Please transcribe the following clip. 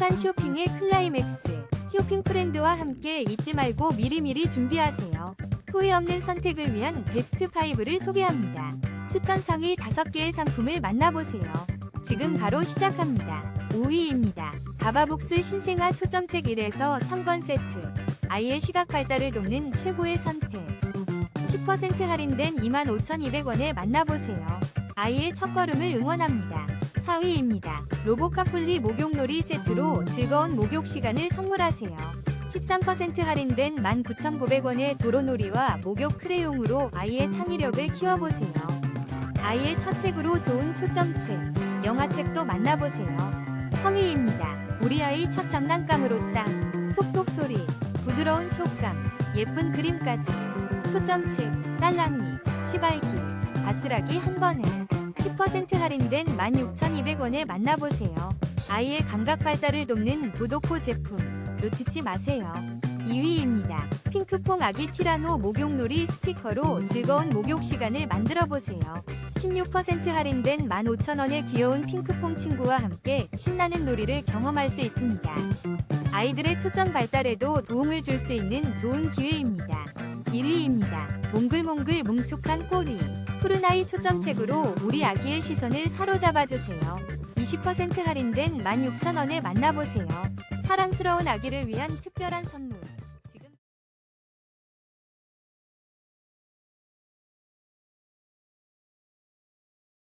행복한 쇼핑의 클라이맥스. 쇼핑 프렌드와 함께 잊지 말고 미리미리 준비하세요. 후회 없는 선택을 위한 베스트 5를 소개합니다. 추천 상위 5개의 상품을 만나보세요. 지금 바로 시작합니다. 5위입니다. 바바북스 신생아 초점책 1에서 3권 세트. 아이의 시각 발달을 돕는 최고의 선택. 10% 할인된 25,200원에 만나보세요. 아이의 첫걸음을 응원합니다. 4위입니다. 로보카폴리 목욕놀이 세트로 즐거운 목욕 시간을 선물하세요. 13% 할인된 19,900원의 도로놀이와 목욕 크레용으로 아이의 창의력을 키워보세요. 아이의 첫 책으로 좋은 초점책, 영화책도 만나보세요. 3위입니다. 우리 아이 첫 장난감으로 딱, 톡톡 소리, 부드러운 촉감, 예쁜 그림까지. 초점책, 딸랑이, 치발기, 바스락이 한 번에 10% 할인된 16,200원에 만나보세요. 아이의 감각 발달을 돕는 도도코 제품 놓치지 마세요. 2위입니다. 핑크퐁 아기 티라노 목욕놀이 스티커로 즐거운 목욕 시간을 만들어 보세요. 16% 할인된 15,000원의 귀여운 핑크퐁 친구와 함께 신나는 놀이를 경험할 수 있습니다. 아이들의 초점 발달에도 도움을 줄 수 있는 좋은 기회입니다. 1위입니다. 몽글몽글 뭉툭한 꼬리. 푸른아이 초점책으로 우리 아기의 시선을 사로잡아주세요. 20% 할인된 16,000원에 만나보세요. 사랑스러운 아기를 위한 특별한 선물.